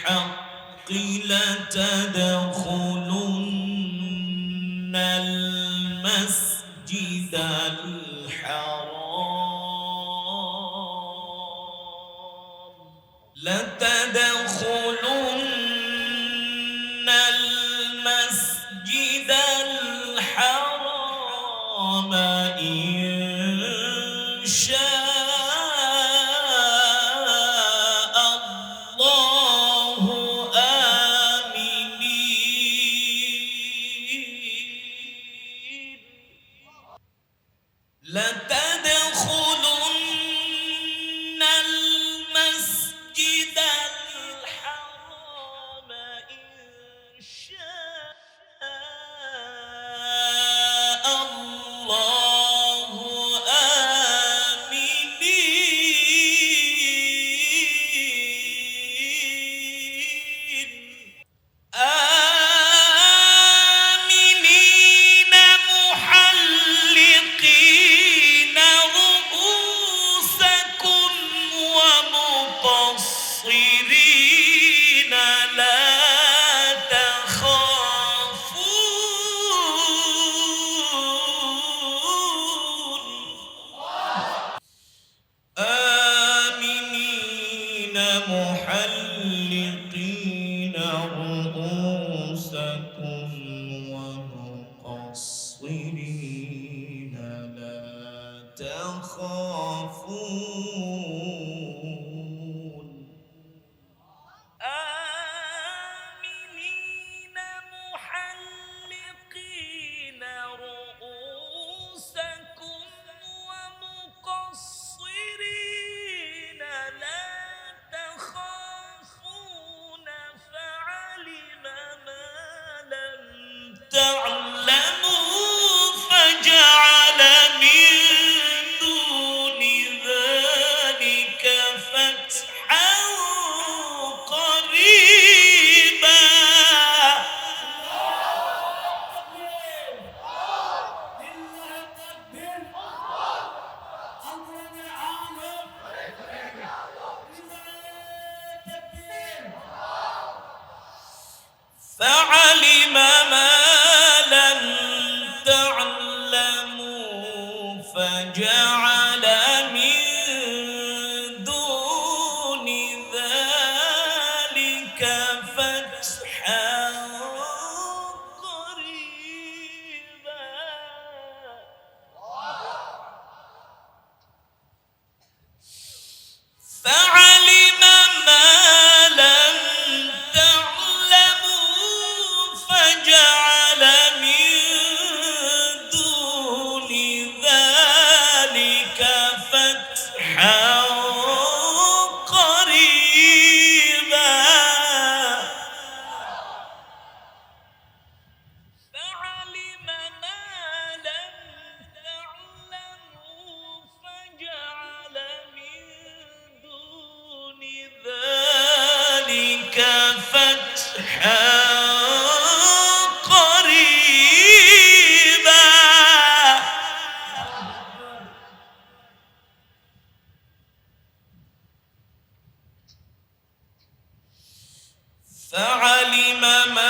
بالحق لتدخلن المسجد الحرام. لتدخلن فعلي فعلم ما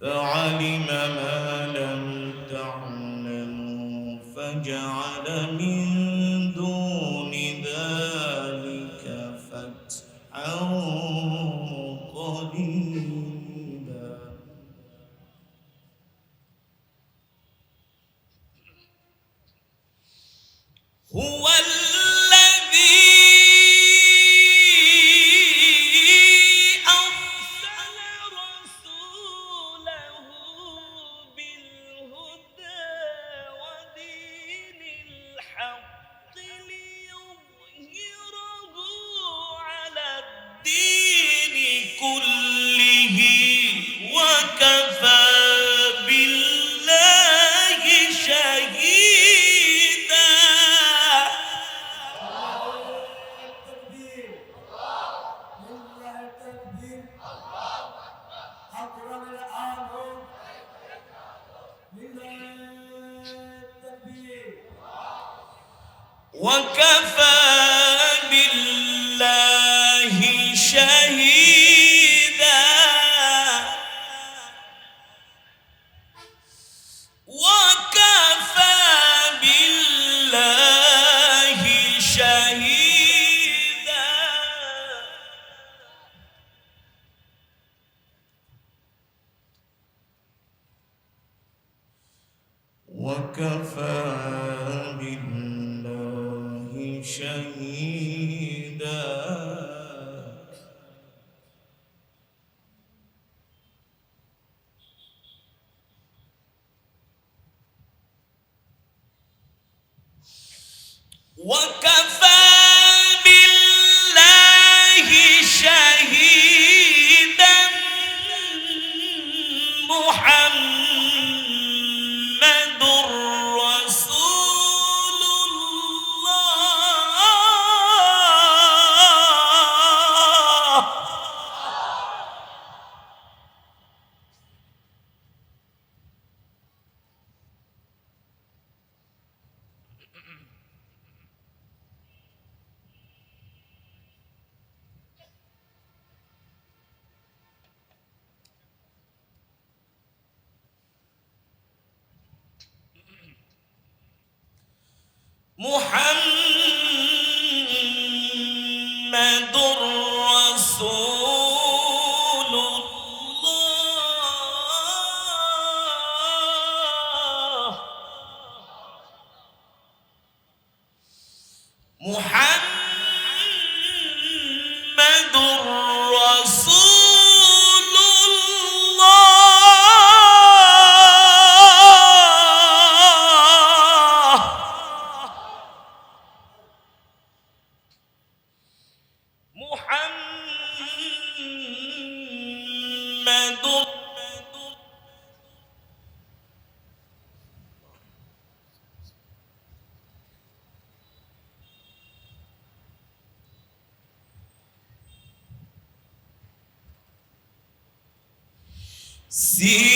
فعلم ما لم تعلموا فجعل What. 莫喊。He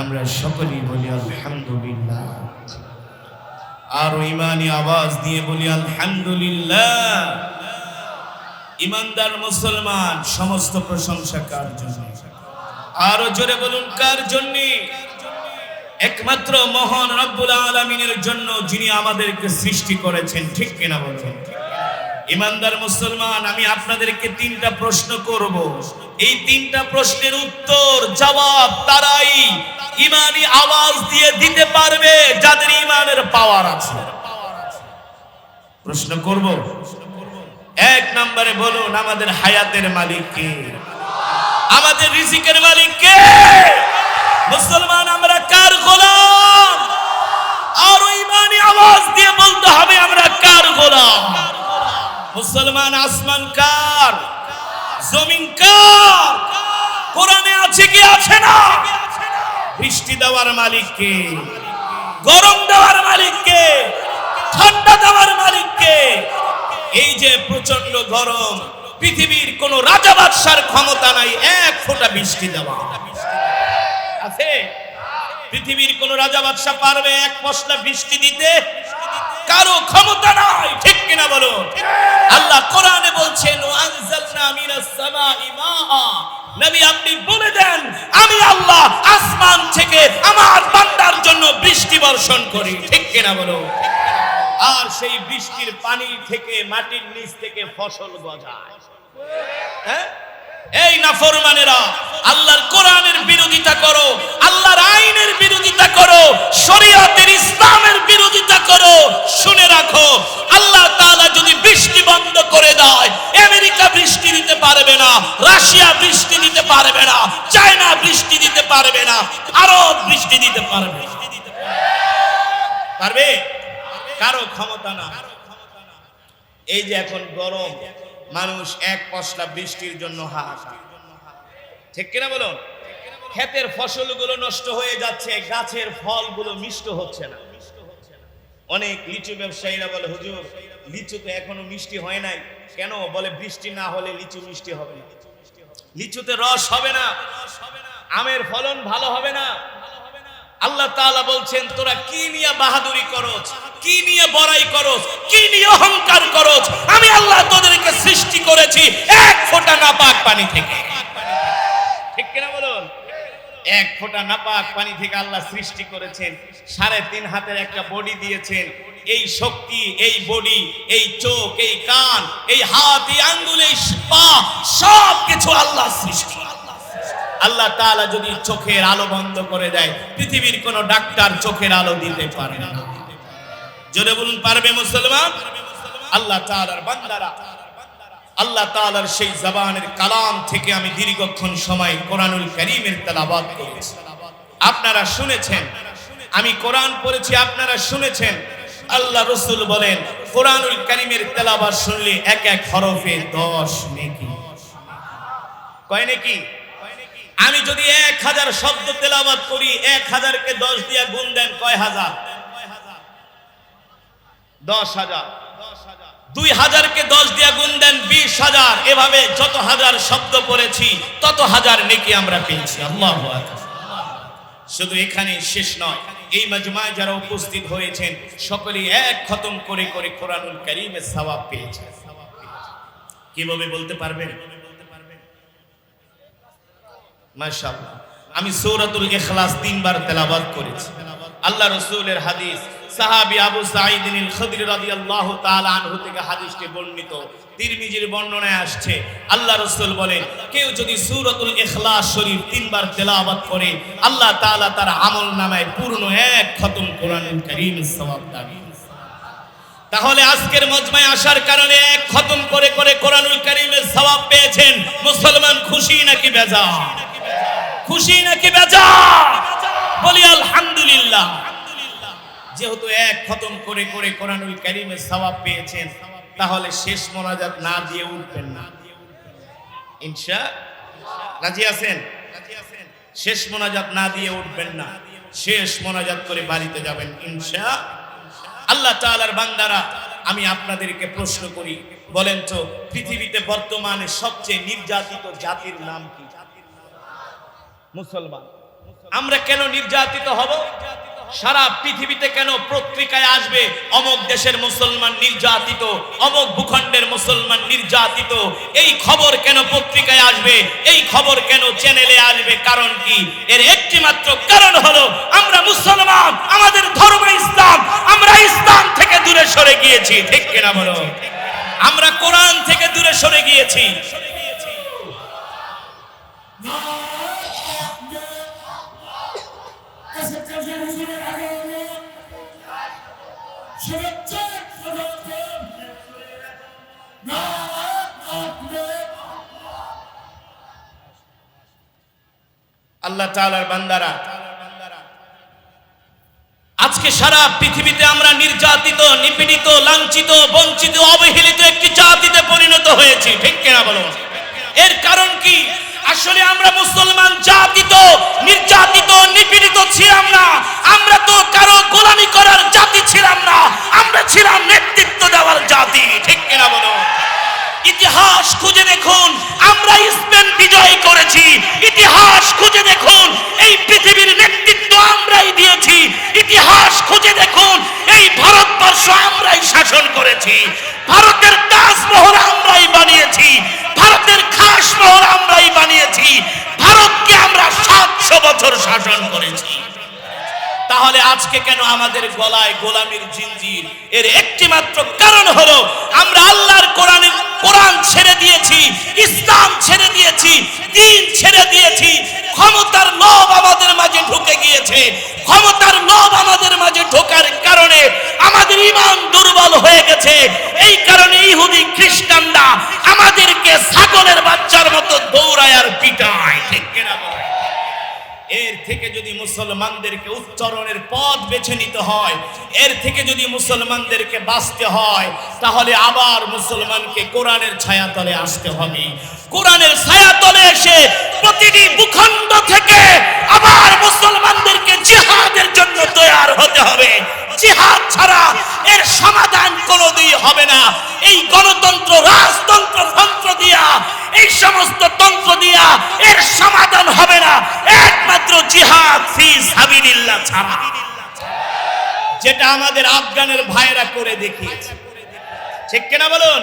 আমরা সকলেই বলি আলহামদুলিল্লাহ। আর ইমানি আওয়াজ দিয়ে বলি আলহামদুলিল্লাহ। ইমানদার মুসলমান, সমস্ত প্রশংসা কার জন্য? আরও জোরে বলুন, কার জন্য? একমাত্র মহান রব্বুল আলমিনের জন্য যিনি আমাদেরকে সৃষ্টি করেছেন, ঠিক কিনা বলছেন ইমানদার মুসলমান, আমি আপনাদেরকে তিনটা প্রশ্ন করব। এই তিনটা প্রশ্নের উত্তর, জবাব তারাই ইমানি আওয়াজ দিয়ে দিতে পারবে যাদের ইমানের পাওয়ার আছে। প্রশ্ন করব? এক নম্বরে বলুন, আমাদের হায়াতের মালিক কে? আমাদের রিজিকের মালিক কে? মুসলমান, আমরা কার গোলাম? মুসলমান, আসমান কার? জমিন কার? কোরআনে আছে কি, আছে না? বৃষ্টি দেওয়ার মালিক কে? গরম দেওয়ার মালিক কে? ঠান্ডা দেওয়ার মালিক কে? এই যে প্রচণ্ড গরম, পৃথিবীর কোন রাজা বাদশার ক্ষমতা নাই, এক ফোঁটা বৃষ্টি দেওয়া। আছে? পৃথিবীর কোন রাজা বাদশাহ পারবে এক পশলা বৃষ্টি দিতে? কারও ক্ষমতা নাই, ঠিক কিনা বলো আল্লাহ কোরআনে বলছেন ওয়ানজালনা মিনাস সামাই মাআ। নবী আপনি বলে দেন, আমি আল্লাহ আসমান থেকে আমার বান্দার জন্য বৃষ্টি বর্ষণ করি। ঠিক কিনা বলো আর সেই বৃষ্টির পানি থেকে, মাটির নিচ থেকে ফসল গজায়। হ্যাঁ? এই নাফরমানেরা আল্লাহর কোরআনের বিরোধিতা করো, আল্লাহর আইনের বিরোধিতা করো, শরীয়তের ইসলামের বিরোধিতা করো, শুনে রাখো, আল্লাহ তাআলা যদি বৃষ্টি বন্ধ করে দেয়, আমেরিকা বৃষ্টি দিতে পারবে না, রাশিয়া বৃষ্টি দিতে পারবে না, চায়না বৃষ্টি দিতে পারবে না, আরব বৃষ্টি দিতে পারবে পারবে? কারও ক্ষমতা না। এই যে এখন গরম মানুষ এক পশলা বৃষ্টির জন্য হাহাকার। ঠিক কিনা বলুন? ক্ষেতের ফসলগুলো নষ্ট হয়ে যাচ্ছে, গাছের ফলগুলো মিষ্ট হচ্ছে না। অনেক লিচু ব্যবসায়ীরা বলে, হুজুর, লিচু তো এখনও মিষ্টি হয় নাই। কেন? বলে, বৃষ্টি না হলে লিচু মিষ্টি হবে না। লিচুতে রস হবে না। আমের ফলন ভালো হবে না। আল্লাহ তাআলা বলছেন, তোরা কি নিয়ে বাহাদুরি করছ কি নিয়ে বড়াই করছ কি নিয়ে অহংকার করছ আমি আল্লাহ তোদেরকে সৃষ্টি করেছি এক ফোঁটা নাপাক পানি থেকে। ঠিক কিনা বলুন? এক ফোঁটা নাপাক পানি থেকে আল্লাহ সৃষ্টি করেছেন, সাড়ে তিন হাতের একটা বডি দিয়েছেন। এই শক্তি, এই বডি, এই চোখ, এই কান, এই হাত, এই আঙ্গুল, এই পা, সব কিছু আল্লাহ সৃষ্টি। আল্লাহ তাআলা যদি চোখের আলো বন্ধ করে দেয়, পৃথিবীর কোন ডাক্তার চোখের আলো দিতে পারে না। জোরে বলুন, পারবে মুসলমান? আল্লাহ তাআলার বান্দারা। আল্লাহ তালার সেই জবানের কালাম থেকে আমি দীর্ঘক্ষণ সময় কোরআনুল করিমের তেলাওয়াত করেছি। আপনারা শুনেছেন, আমি কোরআন পড়েছি, আপনারা শুনেছেন। আল্লাহ রসুল বলেন, কোরআনুল করিমের তেলাবাদ শুনলে এক এক হরফে দশ নেকি। কয় নাকি? আমি যদি এক হাজার শব্দ তেলাবাদ করি, এক হাজারকে দশ দিয়া গুণ দেন কয় হাজার? দশ হাজার। দুই হাজারকে দশ দিয়া গুণ দেন, বিশ হাজার। এভাবে যত হাজার শব্দ পড়েছি, তত হাজার নেকি আমরা পেয়েছি। আল্লাহ শুধু এখানে শেষ নয়, এই মাজমায় যারা উপস্থিত হয়েছেন সকলে এক খতম করে করে কোরআনুল করিমের সওয়াব পেয়েছেন। কীভাবে বলতে পারবেন? মাশাআল্লাহ। আমি সূরাতুল ইখলাস তিনবার তেলাবাদ করেছি। আল্লাহ রাসূলের হাদিস সাহাবী আবু সাঈদ আল খুদরি রাদিয়াল্লাহু তাআলা আনহু থেকে হাদিসটি বর্ণিত। তিরমিজির বর্ণনায় আসছে, আল্লাহ রাসূল বলেন, কেউ যদি সূরাতুল ইখলাস শরীফ তিনবার তেলাওয়াত করে, আল্লাহ তাআলা তার আমল নামায় পূর্ণ এক খতম কোরআনুল কারীমের সওয়াব দান তাহলে আজকের মজমায় আসার কারণে এক খতম করে করে কোরআনুল কারীমের সওয়াব পেয়েছেন, মুসলমান খুশি নাকি বেজার? খুশি নাকি বেজার? বলি, আলহামদুলিল্লাহ। যেহেতু এক খতম করে করে কোরআনুল কারীমের সওয়াব পেয়েছেন, তাহলে শেষ মোনাজাত না দিয়ে উঠবেন না। ইনশা, রাজি আছেন? শেষ মোনাজাত না দিয়ে উঠবেন না। শেষ মোনাজাত করে বাড়িতে যাবেন, ইনশা। আল্লাহ তাআলার বান্দারা, আমি আপনাদেরকে প্রশ্ন করি, বলেন তো, পৃথিবীতে বর্তমানে সবচেয়ে নির্যাতিত জাতির নাম কি? মুসলমান। আমরা কেন নির্যাতিত হব? সারা পৃথিবীতে কেন পত্রিকায় আসবে? অমক দেশের মুসলমান নির্যাতিত, অমক ভূখণ্ডের মুসলমান নির্যাতিত। এই খবর কেন পত্রিকায় আসবে? এই খবর কেন চ্যানেলে আসবে? কারণ কি? এর একটি মাত্র কারণ হলো, আমরা মুসলমান, আমাদের ধর্ম ইসলাম, আমরা ইসলাম থেকে দূরে সরে গিয়েছি। ঠিক কিনা বলো? আমরা কোরআন থেকে দূরে সরে গিয়েছি। আল্লাহ তালার বান্দারা, আজকে সারা পৃথিবীতে আমরা নির্যাতিত, নিপীড়িত, লাঞ্ছিত, বঞ্চিত, অবহেলিত একটি জাতিতে পরিণত হয়েছি। ঠিক কেনা বলো? এর কারণ কি? আসলে আমরা মুসলমান, জাতিত, নির্যাতিত, নিপীড়িত ছিলাম না। আমরা তো কারও গোলামি করার জাতি ছিলাম না। আমরা ছিলাম নেতৃত্ব দেওয়ার জাতি। ঠিক কিনা বলুন ইতিহাস খুঁজে দেখুন, আমরা স্পেন বিজয় করেছি। ইতিহাস খুঁজে দেখুন, এই পৃথিবীর নেতৃত্ব আমরাই দিয়েছি। ইতিহাস খুঁজে দেখুন, এই ভারতবর্ষ আমরাই শাসন করেছি। ভারতের তাজমহল আমরাই বানিয়েছি। ভারতের খাস মহল বানিয়েছি ভারতকে আমরা সাতশো বছর শাসন করেছি। তাহলে আজকে কেন আমাদের গলায় গোলামির জিনজির এর একটি মাত্র কারণ হলো, আমরা আল্লাহর কোরআনের কোরআন ছেড়ে দিয়েছি, ইসলাম ছেড়ে দিয়েছি, দিন ছেড়ে দিয়েছি, ক্ষমতার লোভ আমাদের মাঝে ঢুকে গিয়েছে। ক্ষমতার লোভ আমাদের মাঝে ঢোকার কারণে আমাদের ইমান দুর্বল হয়ে গেছে। এই কারণে ইহুদি খ্রিস্টানরা আমাদেরকে ছাগলের বাচ্চার মতো দৌড়ায় আর পিটায় ঠিক কিনা বলেন? এর থেকে যদি মুসলমানদেরকে উচ্চারণের পথ বেছে নিতে হয়, এর থেকে যদি মুসলমানদেরকে বাঁচতে হয়, তাহলে আবার মুসলমানকে কোরআনের ছায়াতলে আসতে হবে। কোরআনের ছায়াতলে এসে প্রতিটি ভূখণ্ড থেকে আবার মুসলমানদেরকে জিহাদের জন্য তৈয়ার হতে হবে। জিহাদ ছাড়া এর সমাধান কোনোদিন হবে না। এই গণতন্ত্র, রাজতন্ত্র, তন্ত্র দিয়া, এই সমস্ত তন্ত্র দিয়া এর সমাধান হবে না। একমাত্র জিহাদ ফি সাবিলিল্লাহ ছাড়া। যেটা আমাদের আফগানের ভাইরা করে দেখিয়েছে। ঠিক কিনা বলুন?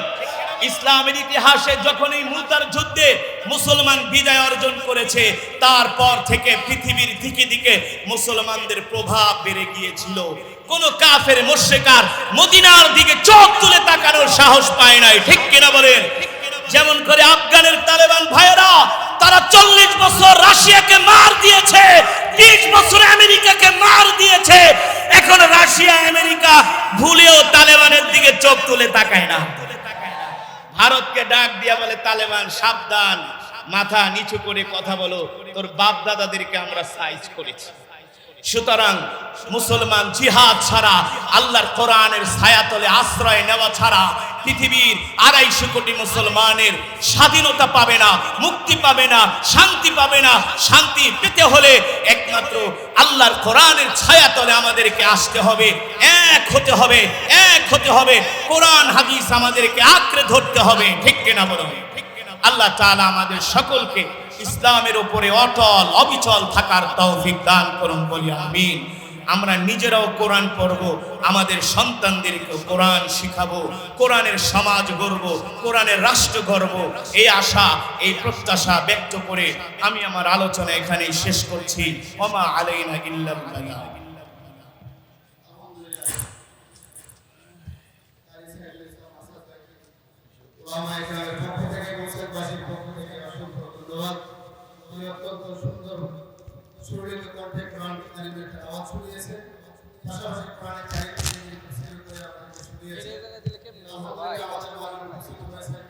ইসলামের ইতিহাসে যখন এই মুতার যুদ্ধে মুসলমান বিজয় অর্জন করেছে, তারপর থেকে পৃথিবীর দিকে দিকে মুসলমানদের প্রভাব বেড়ে গিয়েছিল। কোন কাফের মোশেকার মদিনার দিকে চোখ তুলে তাকানোর সাহস পায় নাই, ঠিক কিনা বলেন? যেমন করে আফগানের তালেবান ভাইয়েরা, তারা চল্লিশ বছর রাশিয়াকে মার দিয়েছে বিশ বছর আমেরিকাকে মার দিয়েছে। এখন রাশিয়া, আমেরিকা ভুলেও তালেবানের দিকে চোখ তুলে তাকায় না। ভারতকে ডাক দিয়া বলে, তালেবান, সাবধান, মাথা নিচু করে কথা বলো, তোর বাপ দাদাদেরকে আমরা সাইজ করেছি। সুতরাং মুসলমান জিহাদ ছাড়া, আল্লাহর কোরআনের ছায়াতলে আশ্রয় নেওয়া ছাড়া পৃথিবীর আড়াইশো কোটি মুসলমানের স্বাধীনতা পাবে না, মুক্তি পাবে না, শান্তি পাবে না। শান্তি পেতে হলে একমাত্র আল্লাহর কোরআনের ছায়াতলে আমাদেরকে আসতে হবে, এক হতে হবে, এক হতে হবে। কোরআন, হাদিস আমাদেরকে আঁকড়ে ধরতে হবে, ঠিক কিনা বলো আল্লাহ তাআলা আমাদের সকলকে ইসলামের উপরে অটল, অবিচল থাকার তৌফিক দান করুন বলি আমিন। আমরা নিজেরাও কোরআন পড়ব, আমাদের সন্তানদেরকে কোরআন শিখাবো, কোরআনের সমাজ গড়ব, কোরআনের রাষ্ট্র গড়ব। এই আশা, এই প্রত্যাশা ব্যক্ত করে আমি আমার আলোচনা এখানেই শেষ করছি। ওমা আলাইনা ইল্লাল বালাগ। উনি অত্যন্ত সুন্দর সুরিল কণ্ঠে কোরআন কারিমের আওয়াজ শুনিয়েছে। পাশাপাশি কোরআনের কারিম করে আপনাদেরকে শুনিয়েছে আমাদের হয়েছে